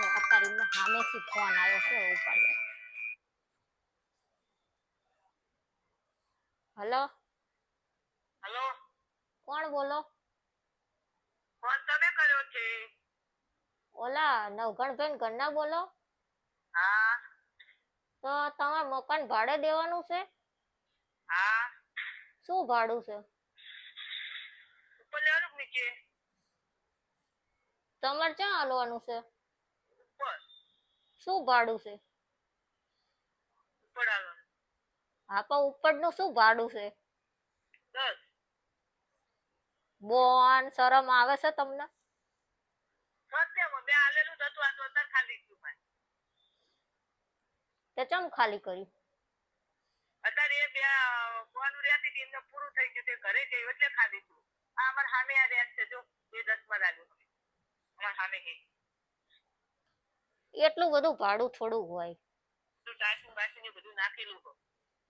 છે અત્યારે એમને સામેથી ફોન આવ્યો છે ઉપાડ્યો હલો હલો કોણ બોલો ફોન તમે કર્યો છે ઓલા નવઘણભાઈ ઘરના બોલો હા તો તમારે મકાન ભાડે દેવાનું છે હા શું ભાડું છે ઉપર લેવાનું કે નીચે તમારે ક્યાં હાલવાનું છે ઉપર શું ભાડું છે? હા પણ ઉપરનું શું ભાડું છે? બોન શરમ આવે છે તમને? તો ચમ ખાલી કર્યું? અત્યારે એ બે ફોન રહ્યા હતી એમને પૂરું થઈ ગયું તે ઘરે ગયું એટલે ખાલી ગયું. આ અમાર સામે આ રહ્યા છે જો એ દસમાં લાગ્યું અમાર સામે હે. એટલું બધું ભાડું થોડું હોય. બાઈપિંગ બધું નાખેલું હોય